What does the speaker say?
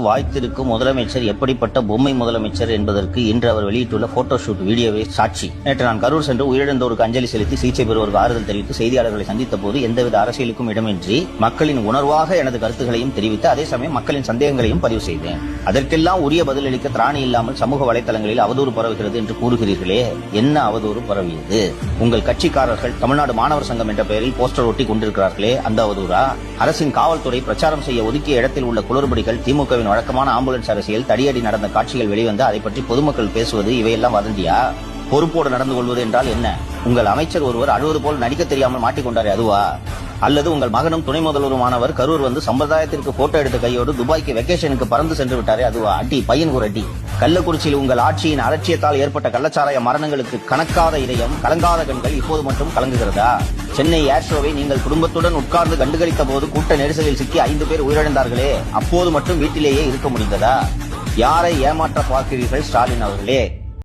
வாய்த்திருக்கும் முதலமைச்சர் எப்படிப்பட்ட பொம்மை முதலமைச்சர் என்பதற்கு இன்று அவர் வெளியிட்டுள்ள போட்டோ ஷூட் சாட்சி. நேற்று நான் கரூர் சென்று உயிரிழந்தோருக்கு அஞ்சலி செலுத்தி சிகிச்சை பெறுவோருக்கு ஆறுதல் தெரிவித்து செய்தியாளர்களை சந்தித்த போது எந்தவித அரசியலுக்கும் இடமின்றி மக்களின் உணர்வாக எனது கருத்துக்களையும் தெரிவித்து அதே சமயம் மக்களின் சந்தேகங்களையும் பதிவு செய்தேன். அதற்கெல்லாம் உரிய பதிலளிக்க திராணி இல்லாமல் சமூக வலைதளங்களில் அவதூறு பரவுகிறது என்று கூறுகிறீர்களே என்ன அவதூறு பரவியது? உங்கள் கட்சிக்காரர்கள் தமிழ்நாடு மாணவர் சங்கம் என்ற பெயரில் போஸ்டர் ஒட்டி கொண்டிருக்கிறார்களே அந்த அவதூறா? அரசின் காவல்துறை பிரச்சாரம் செய்ய ஒதுக்கிய இடத்தில் உள்ள குளறுபடிகள் திமுகவின் வழக்கமான ஆம்புலன்ஸ் அரசியல் தடியடி நடந்த காட்சிகள் வெளிவந்து அதை பற்றி பொதுமக்கள் பேசுவது இவையெல்லாம் வதந்தியா? பொறுப்போடு நடந்து கொள்வது என்றால் என்ன? உங்கள் அமைச்சர் ஒருவர் அழுவது போல் நடிக்க தெரியாமல் மாட்டிக்கொண்டாரே அதுவா? அல்லது உங்கள் மகனும் துணை முதல்வருமானவர் கரூர் வந்து சம்பிரதாயத்திற்கு போட்டோ எடுத்த கையோடு துபாய்க்கு வெக்கேஷனுக்கு பறந்து சென்று விட்டாரே அதுவா அடி பையன் ஒரு அடி கள்ளக்குறிச்சியில் உங்கள் ஆட்சியின் அலட்சியத்தால் ஏற்பட்ட கள்ளச்சாராய மரணங்களுக்கு கணக்காத இதயம் கலங்காத கண்கள் இப்போது மட்டும் கலங்குகிறதா? சென்னை ஏர்ஷோவை நீங்கள் குடும்பத்துடன் உட்கார்ந்து கண்டுகளித்த போது கூட்ட நெரிசலில் சிக்கி ஐந்து பேர் உயிரிழந்தார்களே அப்போது மட்டும் வீட்டிலேயே இருக்க முடிந்ததா? யாரை ஏமாற்ற பார்க்கிறீர்கள் ஸ்டாலின் அவர்களே?